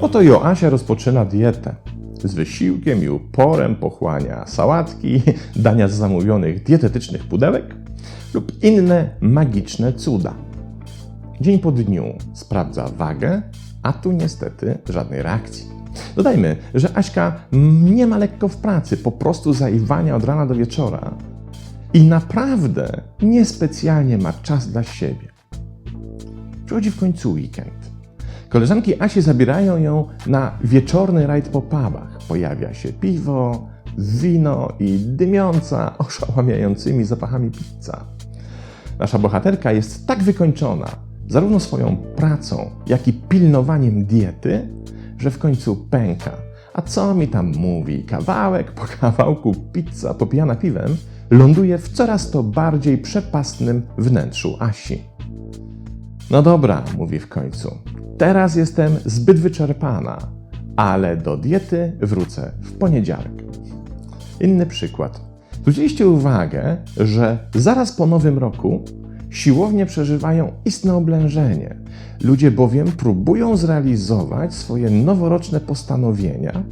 Oto Joasia rozpoczyna dietę. Z wysiłkiem i uporem pochłania sałatki, dania z zamówionych dietetycznych pudełek lub inne magiczne cuda. Dzień po dniu sprawdza wagę, a tu niestety żadnej reakcji. Dodajmy, że Aśka nie ma lekko w pracy, po prostu zaiwania od rana do wieczora i naprawdę niespecjalnie ma czas dla siebie. Przychodzi w końcu weekend. Koleżanki Asi zabierają ją na wieczorny rajd po pubach. Pojawia się piwo, wino i dymiąca, oszałamiającymi zapachami pizza. Nasza bohaterka jest tak wykończona zarówno swoją pracą, jak i pilnowaniem diety, że w końcu pęka. A co mi tam mówi? Kawałek po kawałku pizza popijana piwem ląduje w coraz to bardziej przepastnym wnętrzu Asi. No dobra, mówi w końcu. Teraz jestem zbyt wyczerpana, ale do diety wrócę w poniedziałek. Inny przykład. Zwróciliście uwagę, że zaraz po nowym roku siłownie przeżywają istne oblężenie. Ludzie bowiem próbują zrealizować swoje noworoczne postanowienia,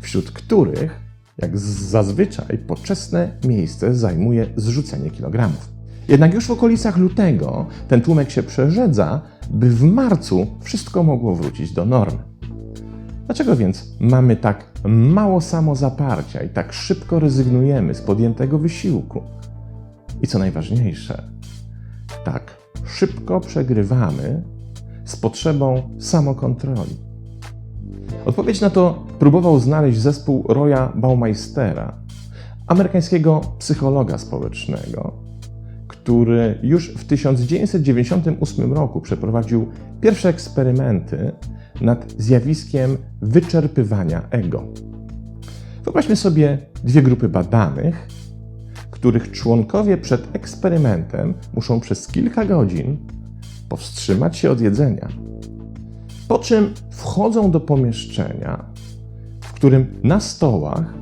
wśród których, jak zazwyczaj, poczesne miejsce zajmuje zrzucenie kilogramów. Jednak już w okolicach lutego ten tłumek się przerzedza, by w marcu wszystko mogło wrócić do normy. Dlaczego więc mamy tak mało samozaparcia i tak szybko rezygnujemy z podjętego wysiłku? I co najważniejsze, tak szybko przegrywamy z potrzebą samokontroli. Odpowiedź na to próbował znaleźć zespół Roya Baumeistera, amerykańskiego psychologa społecznego, który już w 1998 roku przeprowadził pierwsze eksperymenty nad zjawiskiem wyczerpywania ego. Wyobraźmy sobie dwie grupy badanych, których członkowie przed eksperymentem muszą przez kilka godzin powstrzymać się od jedzenia. Po czym wchodzą do pomieszczenia, w którym na stołach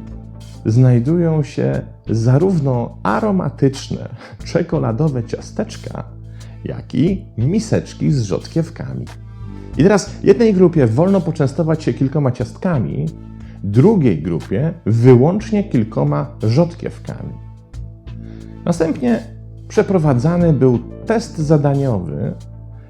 znajdują się zarówno aromatyczne czekoladowe ciasteczka, jak i miseczki z rzodkiewkami. I teraz jednej grupie wolno poczęstować się kilkoma ciastkami, drugiej grupie wyłącznie kilkoma rzodkiewkami. Następnie przeprowadzany był test zadaniowy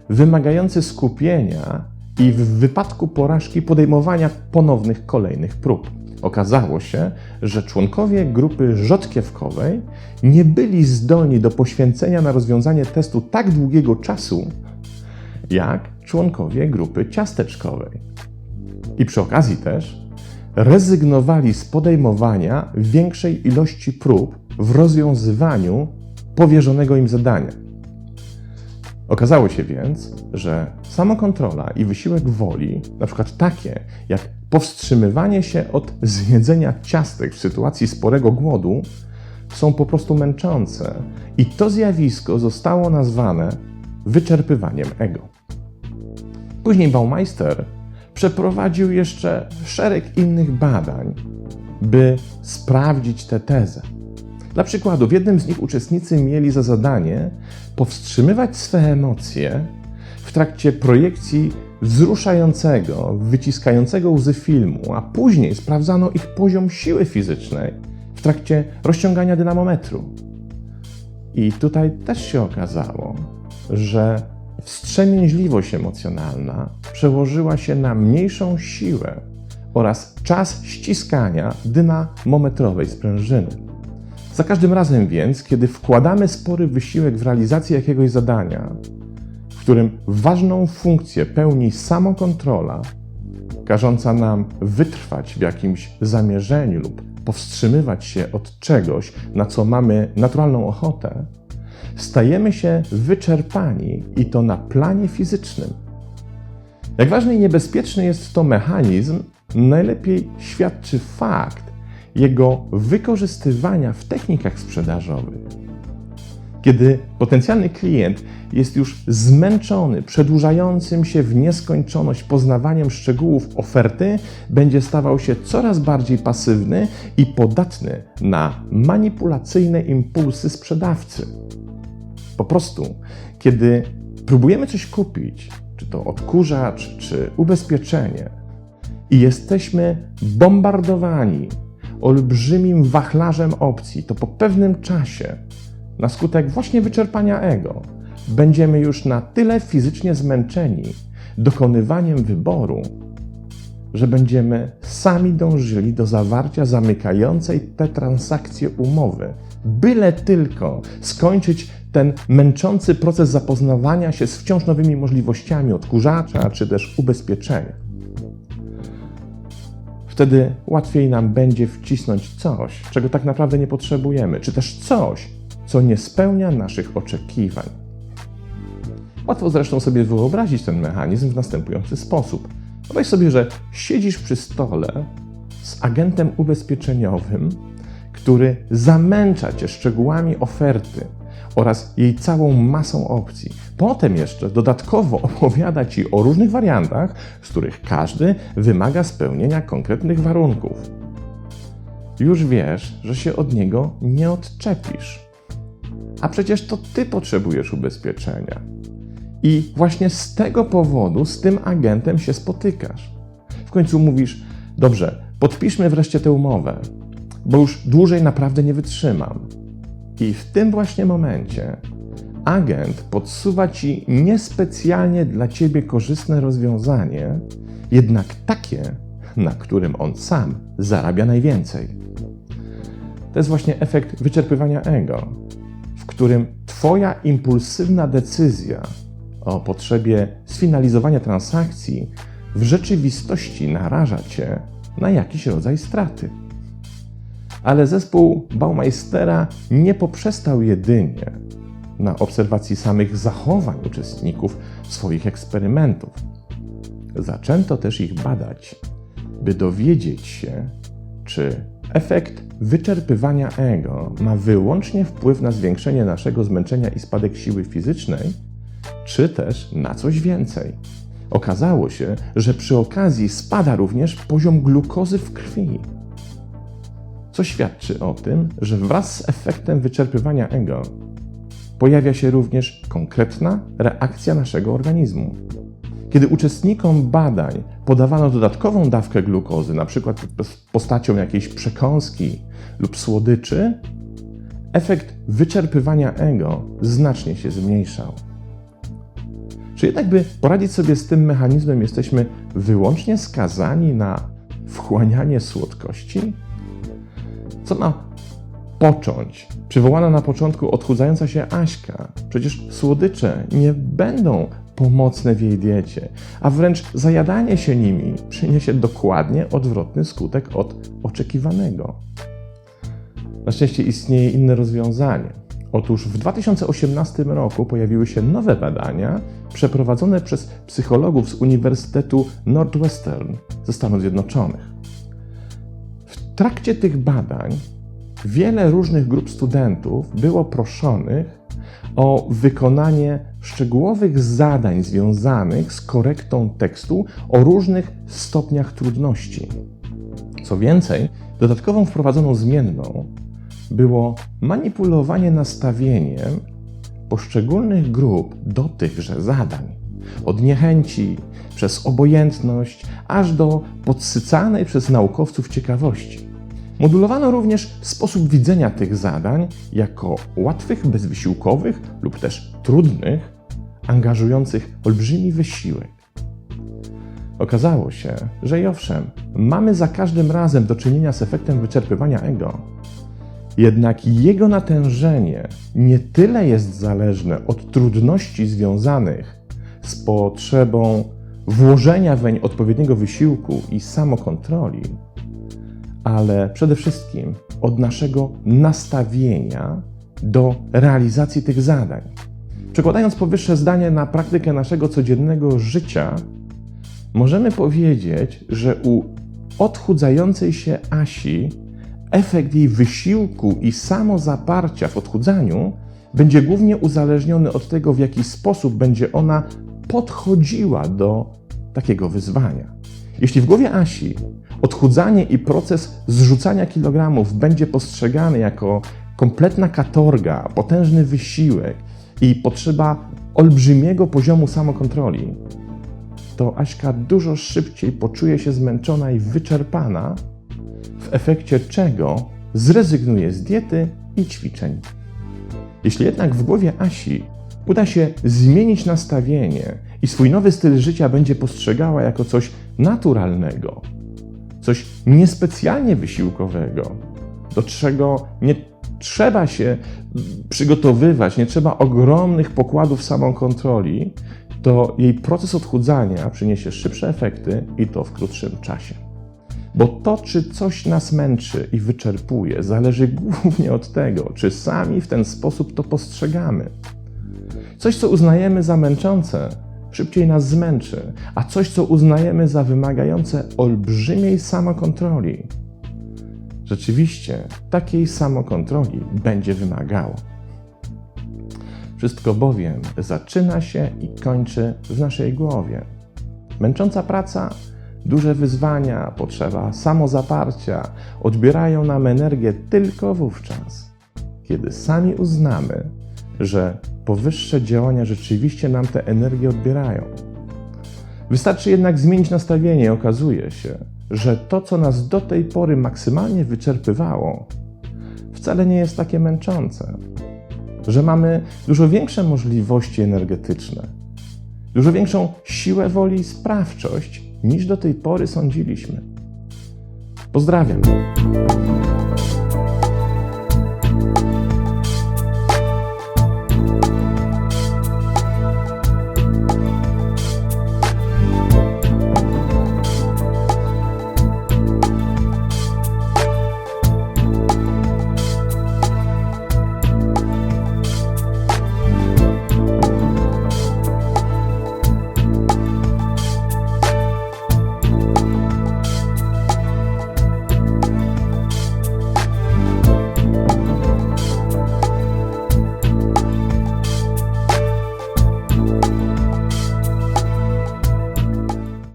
wymagający skupienia i w wypadku porażki podejmowania ponownych kolejnych prób. Okazało się, że członkowie grupy rzodkiewkowej nie byli zdolni do poświęcenia na rozwiązanie testu tak długiego czasu, jak członkowie grupy ciasteczkowej. I przy okazji też rezygnowali z podejmowania większej ilości prób w rozwiązywaniu powierzonego im zadania. Okazało się więc, że samokontrola i wysiłek woli, na przykład takie jak powstrzymywanie się od zjedzenia ciastek w sytuacji sporego głodu, są po prostu męczące i to zjawisko zostało nazwane wyczerpywaniem ego. Później Baumeister przeprowadził jeszcze szereg innych badań, by sprawdzić tę tezę. Dla przykładu, w jednym z nich uczestnicy mieli za zadanie powstrzymywać swe emocje w trakcie projekcji wzruszającego, wyciskającego łzy filmu, a później sprawdzano ich poziom siły fizycznej w trakcie rozciągania dynamometru. I tutaj też się okazało, że wstrzemięźliwość emocjonalna przełożyła się na mniejszą siłę oraz czas ściskania dynamometrowej sprężyny. Za każdym razem więc, kiedy wkładamy spory wysiłek w realizację jakiegoś zadania, w którym ważną funkcję pełni samokontrola, każąca nam wytrwać w jakimś zamierzeniu lub powstrzymywać się od czegoś, na co mamy naturalną ochotę, stajemy się wyczerpani i to na planie fizycznym. Jak ważny i niebezpieczny jest to mechanizm, najlepiej świadczy fakt jego wykorzystywania w technikach sprzedażowych. Kiedy potencjalny klient jest już zmęczony przedłużającym się w nieskończoność poznawaniem szczegółów oferty, będzie stawał się coraz bardziej pasywny i podatny na manipulacyjne impulsy sprzedawcy. Po prostu, kiedy próbujemy coś kupić, czy to odkurzacz, czy ubezpieczenie, i jesteśmy bombardowani olbrzymim wachlarzem opcji, to po pewnym czasie, na skutek właśnie wyczerpania ego, będziemy już na tyle fizycznie zmęczeni dokonywaniem wyboru, że będziemy sami dążyli do zawarcia zamykającej te transakcje umowy, byle tylko skończyć ten męczący proces zapoznawania się z wciąż nowymi możliwościami odkurzacza czy też ubezpieczenia. Wtedy łatwiej nam będzie wcisnąć coś, czego tak naprawdę nie potrzebujemy, czy też coś, co nie spełnia naszych oczekiwań. Łatwo zresztą sobie wyobrazić ten mechanizm w następujący sposób. Wyobraź sobie, że siedzisz przy stole z agentem ubezpieczeniowym, który zamęcza cię szczegółami oferty oraz jej całą masą opcji. Potem jeszcze dodatkowo opowiada ci o różnych wariantach, z których każdy wymaga spełnienia konkretnych warunków. Już wiesz, że się od niego nie odczepisz. A przecież to ty potrzebujesz ubezpieczenia. I właśnie z tego powodu z tym agentem się spotykasz. W końcu mówisz: Dobrze, podpiszmy wreszcie tę umowę, bo już dłużej naprawdę nie wytrzymam. I w tym właśnie momencie agent podsuwa ci niespecjalnie dla ciebie korzystne rozwiązanie, jednak takie, na którym on sam zarabia najwięcej. To jest właśnie efekt wyczerpywania ego, w którym Twoja impulsywna decyzja o potrzebie sfinalizowania transakcji w rzeczywistości naraża Cię na jakiś rodzaj straty. Ale zespół Baumeistera nie poprzestał jedynie na obserwacji samych zachowań uczestników swoich eksperymentów. Zaczęto też ich badać, by dowiedzieć się, czy efekt wyczerpywania ego ma wyłącznie wpływ na zwiększenie naszego zmęczenia i spadek siły fizycznej, czy też na coś więcej. Okazało się, że przy okazji spada również poziom glukozy w krwi, co świadczy o tym, że wraz z efektem wyczerpywania ego pojawia się również konkretna reakcja naszego organizmu. Kiedy uczestnikom badań podawano dodatkową dawkę glukozy, np. postacią jakiejś przekąski lub słodyczy, efekt wyczerpywania ego znacznie się zmniejszał. Czy jednak, by poradzić sobie z tym mechanizmem, jesteśmy wyłącznie skazani na wchłanianie słodkości? Co ma począć przywołana na początku odchudzająca się Aśka? Przecież słodycze nie będą pomocne w jej diecie, a wręcz zajadanie się nimi przyniesie dokładnie odwrotny skutek od oczekiwanego. Na szczęście istnieje inne rozwiązanie. Otóż w 2018 roku pojawiły się nowe badania przeprowadzone przez psychologów z Uniwersytetu Northwestern ze Stanów Zjednoczonych. W trakcie tych badań wiele różnych grup studentów było proszonych o wykonanie szczegółowych zadań związanych z korektą tekstu o różnych stopniach trudności. Co więcej, dodatkową wprowadzoną zmienną było manipulowanie nastawieniem poszczególnych grup do tychże zadań. Od niechęci, przez obojętność, aż do podsycanej przez naukowców ciekawości. Modulowano również sposób widzenia tych zadań jako łatwych, bezwysiłkowych lub też trudnych, angażujących olbrzymi wysiłek. Okazało się, że i owszem, mamy za każdym razem do czynienia z efektem wyczerpywania ego, jednak jego natężenie nie tyle jest zależne od trudności związanych z potrzebą włożenia weń odpowiedniego wysiłku i samokontroli, ale przede wszystkim od naszego nastawienia do realizacji tych zadań. Przekładając powyższe zdanie na praktykę naszego codziennego życia, możemy powiedzieć, że u odchudzającej się Asi efekt jej wysiłku i samozaparcia w odchudzaniu będzie głównie uzależniony od tego, w jaki sposób będzie ona podchodziła do takiego wyzwania. Jeśli w głowie Asi odchudzanie i proces zrzucania kilogramów będzie postrzegany jako kompletna katorga, potężny wysiłek i potrzeba olbrzymiego poziomu samokontroli, to Aśka dużo szybciej poczuje się zmęczona i wyczerpana, w efekcie czego zrezygnuje z diety i ćwiczeń. Jeśli jednak w głowie Asi uda się zmienić nastawienie i swój nowy styl życia będzie postrzegała jako coś naturalnego, coś niespecjalnie wysiłkowego, do czego nie trzeba się przygotowywać, nie trzeba ogromnych pokładów samokontroli, to jej proces odchudzania przyniesie szybsze efekty i to w krótszym czasie. Bo to, czy coś nas męczy i wyczerpuje, zależy głównie od tego, czy sami w ten sposób to postrzegamy. Coś, co uznajemy za męczące, szybciej nas zmęczy, a coś, co uznajemy za wymagające olbrzymiej samokontroli, rzeczywiście takiej samokontroli będzie wymagało. Wszystko bowiem zaczyna się i kończy w naszej głowie. Męcząca praca, duże wyzwania, potrzeba samozaparcia odbierają nam energię tylko wówczas, kiedy sami uznamy, że powyższe działania rzeczywiście nam tę energię odbierają. Wystarczy jednak zmienić nastawienie i okazuje się, że to, co nas do tej pory maksymalnie wyczerpywało, wcale nie jest takie męczące. Że mamy dużo większe możliwości energetyczne, dużo większą siłę woli i sprawczość niż do tej pory sądziliśmy. Pozdrawiam.